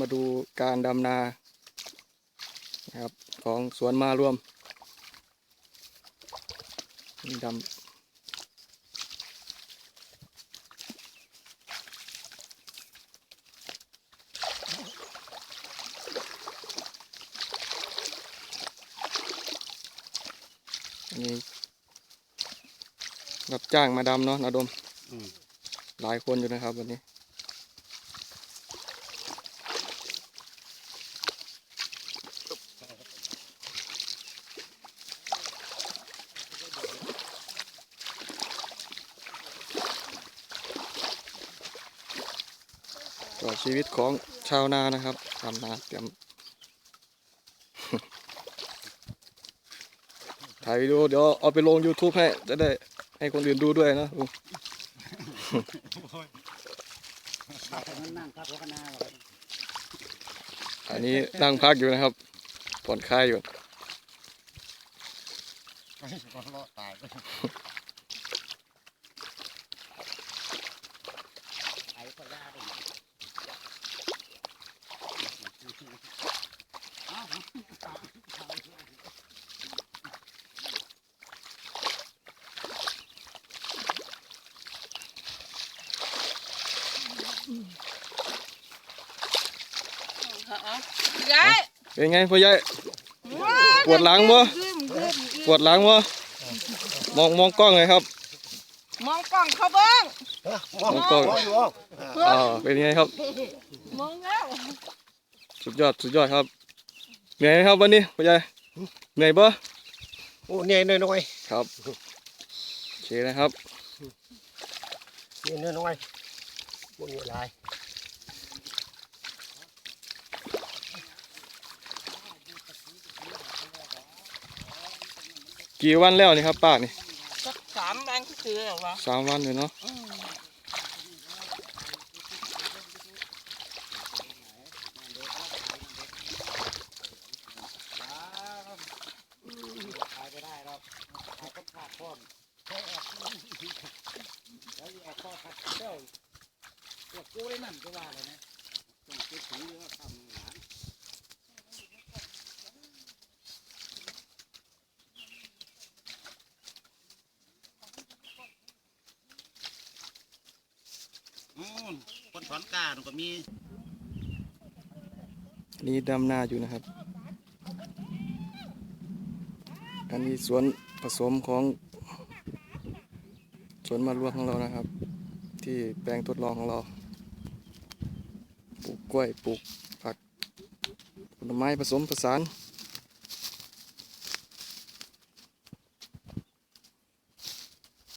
มาดูการดำนานะครับของสวนมารวมนี่ดำอันนี้รับจ้างมาดำเนาะนาดมอืมหลายคนอยู่นะครับวันนี้ ก็ชีวิตของชาวนานะครับทำนาเตรียมถ่ายวิดีโอเดี๋ยวเอาไปลง YouTube ให้ จะได้ให้คนอื่นดูด้วยนะลุงนั่งพักหัวคณะอันนี้นั่งพักอยู่นะครับผ่อนคลายอยู่ ไม่ใช่คนรอดตายไอ้ก็ยาดิ ยายเป็นไงพ่อใหญ่ปวดหลังบ่ปวดหลังบ่มองมองกล้องเลยครับ มองกล้องเขาเบิ้งมองกล้องอ่าเป็นไงครับ มองแล้วสุดยอดสุดยอดครับเหนื่อยไหมครับวันนี้พ่อใหญ่เหนื่อยบ่โอ้เนี่ยน้อยน้อยครับโอเคนะครับเนี่ยน้อย บนหัวลายกี่วันแล้วนี่ครับป้านี่สักสามวันก็คือแล้ววะสามวันเลยเนาะ พ่อมแล้วเอาข้อขัดเจ้าพวกกู้ได้นั่นก็ว่าเลยนะต้องคิดถึงว่าทำหลานอืมคนถอนกามันก็มีนี่ดำนาอยู่นะครับ อันนี้สวนผสมของสวนมารวมของเรานะครับ ที่แปลงทดลองของเรา ปลูกกล้วยปลูกผักผลไม้ผสมผสาน